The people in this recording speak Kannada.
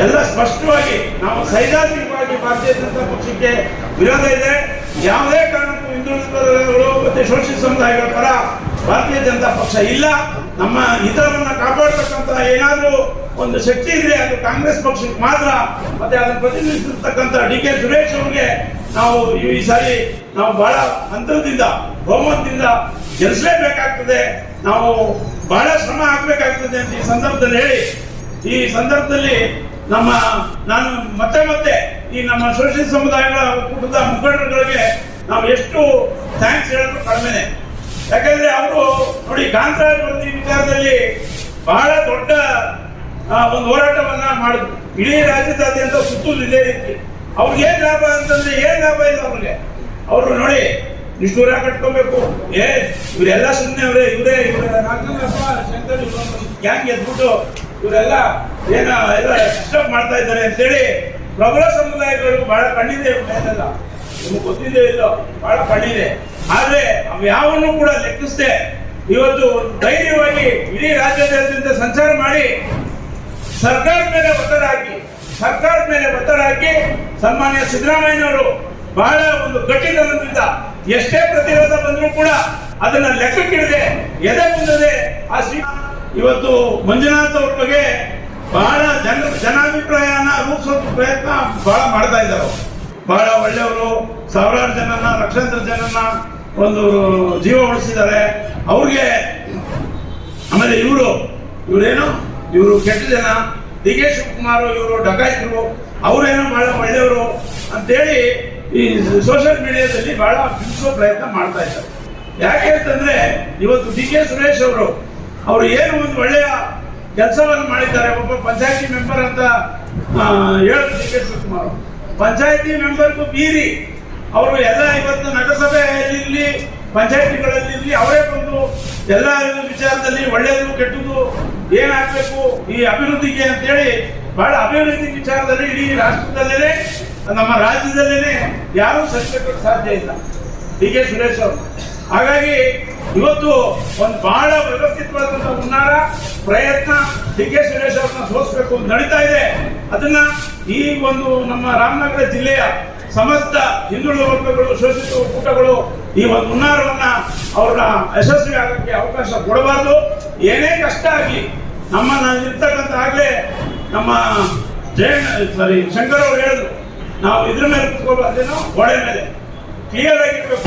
ಎಲ್ಲ ಸ್ಪಷ್ಟವಾಗಿ ನಾವು ಸೈದ್ಧಾಂತಿಕವಾಗಿ ಭಾರತೀಯ ಜನತಾ ಪಕ್ಷಕ್ಕೆ ವಿರೋಧ ಇದೆ. ಯಾವುದೇ ಕಾರಣಕ್ಕೂ ಹಿಂದುಳಿದ ಮತ್ತೆ ಶೋಷಿತ ಸಮುದಾಯಗಳ ಪರ ಭಾರತೀಯ ಜನತಾ ಪಕ್ಷ ಇಲ್ಲ. ನಮ್ಮ ಹಿತವನ್ನ ಕಾಪಾಡತಕ್ಕಂಥ ಏನಾದರೂ ಒಂದು ಶಕ್ತಿ ಇದ್ರೆ ಅದು ಕಾಂಗ್ರೆಸ್ ಪಕ್ಷಕ್ಕೆ ಮಾತ್ರ. ಮತ್ತೆ ಅದನ್ನು ಪ್ರತಿನಿಧಿಸಿರ್ತಕ್ಕಂಥ ಡಿ ಕೆ ಸುರೇಶ್ ಅವರಿಗೆ ನಾವು ಈ- ಈ ಸಾರಿ ನಾವು ಬಹಳ ಅಂತರದಿಂದ ಬಹುಮತದಿಂದ ಗೆಲ್ಲಿಸಲೇಬೇಕಾಗ್ತದೆ ನಾವು ಬಹಳ ಶ್ರಮ ಹಾಕಬೇಕಾಗ್ತದೆ ಅಂತ ಈ ಸಂದರ್ಭದಲ್ಲಿ ಹೇಳಿ. ಈ ಸಂದರ್ಭದಲ್ಲಿ ನಮ್ಮ, ನಾನು ಮತ್ತೆ ಮತ್ತೆ ಈ ನಮ್ಮ ಸೋಷಿಯಲ್ ಸಮುದಾಯಗಳ ಕುಟುಂಬದ ಮುಖಂಡರುಗಳಿಗೆ ನಾವು ಎಷ್ಟು ಥ್ಯಾಂಕ್ಸ್ ಹೇಳೋದು ಕಡಿಮೆ ಯಾಕಂದ್ರೆ ಅವರು ನೋಡಿ ಕಾಂತರಾಜ್ ವರದಿ ವಿಚಾರದಲ್ಲಿ ಬಹಳ ದೊಡ್ಡ ಒಂದು ಹೋರಾಟವನ್ನ ಮಾಡಿದ್ರು. ಇಡೀ ರಾಜ್ಯದಾದ್ಯಂತ ಸುತ್ತು ಇದೇ ರೀತಿ. ಅವ್ರಿಗೆ ಏನ್ ಲಾಭ ಅಂತಂದ್ರೆ ಏನ್ ಲಾಭ ಇಲ್ಲ ಅವ್ರಿಗೆ. ಅವರು ನೋಡಿ ನಿಷ್ಠೂರ ಕಟ್ಕೊಬೇಕು. ಏ, ಇವರೆಲ್ಲ ಸುಮ್ಮನೆ ಅವರೇ, ಇವರೇ, ಇವರ ಗ್ಯಾಂಗ್ ಎದ್ಬಿಟ್ಟು ಇವರೆಲ್ಲ ಏನ ಎಲ್ಲ ಡಿಸ್ಟರ್ಬ್ ಮಾಡ್ತಾ ಇದ್ದಾರೆ ಅಂತೇಳಿ ಪ್ರಬಲ ಸಮುದಾಯಗಳು ಬಹಳ ಕಣ್ಣಿದೆ ಮೇಲೆಲ್ಲ. ನಿಮ್ಗೆ ಗೊತ್ತಿದೆ ಇಲ್ಲೋ ಬಹಳ ಕಣ್ಣಿದೆ. ಆದ್ರೆ ಅವು ಯಾವನ್ನು ಕೂಡ ಲೆಕ್ಕಿಸದೆ ಇವತ್ತು ಧೈರ್ಯವಾಗಿ ಇಡೀ ರಾಜ್ಯದಾದ್ಯಂತ ಸಂಚಾರ ಮಾಡಿ ಸರ್ಕಾರದ ಮೇಲೆ ಒತ್ತಡ ಹಾಕಿ ಸರ್ಕಾರದ ಮೇಲೆ ಒತ್ತಡ ಹಾಕಿ ಸನ್ಮಾನ್ಯ ಸಿದ್ದರಾಮಯ್ಯನವರು ಬಹಳ ಒಂದು ಗಟ್ಟಿತನದಿಂದ ಎಷ್ಟೇ ಪ್ರತಿರೋಧ ಬಂದರೂ ಕೂಡ ಅದನ್ನ ಲೆಕ್ಕಕ್ಕಿಡದೆ ಎದೆ ಮುಂದದೆ ಆ ಶ್ರೀ ಇವತ್ತು ಮಂಜುನಾಥ್ ಅವ್ರ ಬಗ್ಗೆ ಬಹಳ ಜನ ಜನಾಭಿಪ್ರಾಯನ ರೂಪಿಸೋ ಪ್ರಯತ್ನ ಬಹಳ ಮಾಡ್ತಾ ಇದ್ದಾರೆ ಬಹಳ ಒಳ್ಳೆಯವರು, ಸಾವಿರಾರು ಜನನ ಲಕ್ಷಾಂತರ ಜನನ ಒಂದು ಜೀವ ಉಳಿಸಿದ್ದಾರೆ. ಅವ್ರಿಗೆ ಆಮೇಲೆ ಇವರು, ಇವರೇನು? ಇವರು ಕೆಟ್ಟ ಜನ. ಡಿ ಕೆ ಶಿವಕುಮಾರ್, ಇವರು ಡಕಾಯಿತರು. ಅವರೇನೋ ಬಹಳ ಒಳ್ಳೆಯವರು ಅಂತೇಳಿ ಈ ಸೋಷಿಯಲ್ ಮೀಡಿಯಾದಲ್ಲಿ ಬಹಳ ಬಿಡಿಸೋ ಪ್ರಯತ್ನ ಮಾಡ್ತಾ ಇದ್ದಾರೆ. ಯಾಕೆ ಅಂತಂದ್ರೆ ಇವತ್ತು ಡಿ ಕೆ ಸುರೇಶ್ ಅವರು ಅವರು ಏನು ಒಂದು ಒಳ್ಳೆಯ ಕೆಲಸವನ್ನು ಮಾಡಿದ್ದಾರೆ. ಒಬ್ಬ ಪಂಚಾಯತಿ ಮೆಂಬರ್ ಅಂತ ಹೇಳಿದ್ರು ಕೆ ಶಿವಕುಮಾರ್ ಪಂಚಾಯತಿ ಮೆಂಬರ್ಗೂ ಬೀರಿ ಅವರು ಎಲ್ಲ ಇವತ್ತು ನಗರಸಭೆಯಲ್ಲಿರಲಿ ಪಂಚಾಯತಿಗಳಲ್ಲಿ ಇರ್ಲಿ ಅವರೇ ಬಂದು ಎಲ್ಲ ವಿಚಾರದಲ್ಲಿ ಒಳ್ಳೆಯದು, ಕೆಟ್ಟದ್ದು ಏನಾಗಬೇಕು, ಈ ಅಭಿವೃದ್ಧಿಗೆ ಅಂತೇಳಿ ಬಹಳ ಅಭಿವೃದ್ಧಿ ವಿಚಾರದಲ್ಲಿ ಇಡೀ ರಾಷ್ಟ್ರದಲ್ಲೇ ನಮ್ಮ ರಾಜ್ಯದಲ್ಲೇ ಯಾರೂ ಸರಿಸಕ್ಕೆ ಸಾಧ್ಯ ಇಲ್ಲ. ಡಿ ಕೆ ಸುರೇಶ್ ಅವರು. ಹಾಗಾಗಿ ಇವತ್ತು ಒಂದು ಬಹಳ ಪ್ರಯತ್ನ ಡಿ ಕೆ ಸುರೇಶ್ ಅವ್ರನ್ನ ಅಂತ ನಡೀತಾ ಇದೆ. ಅದನ್ನ ಈ ಒಂದು ನಮ್ಮ ರಾಮನಗರ ಜಿಲ್ಲೆಯ ಸಮಸ್ತ ಹಿಂದುಳಿದ ವರ್ಗಗಳು, ಶೋಷಿತ ಒಕ್ಕೂಟಗಳು ಈ ಒಂದು ಹುನ್ನಾರವನ್ನ ಅವ್ರನ್ನ ಯಶಸ್ವಿ ಆಗಕ್ಕೆ ಅವಕಾಶ ಕೊಡಬಾರ್ದು. ಏನೇ ಕಷ್ಟ ಆಗಲಿ ನಮ್ಮ ಇರ್ತಕ್ಕಂಥ ಆಗ್ಲೇ ನಮ್ಮ ಜಯಣ್ಣ ಸಾರಿ ಶಂಕರ್ ಅವರು ಹೇಳಿದ್ರು, ನಾವು ಇದ್ರ ಮೇಲೆ ಕುತ್ಕೋಬಾರ್ದೇನೋ ಗೋಡೆ ಮೇಲೆ. ಕ್ಲಿಯರ್ ಆಗಿರ್ಬೇಕು.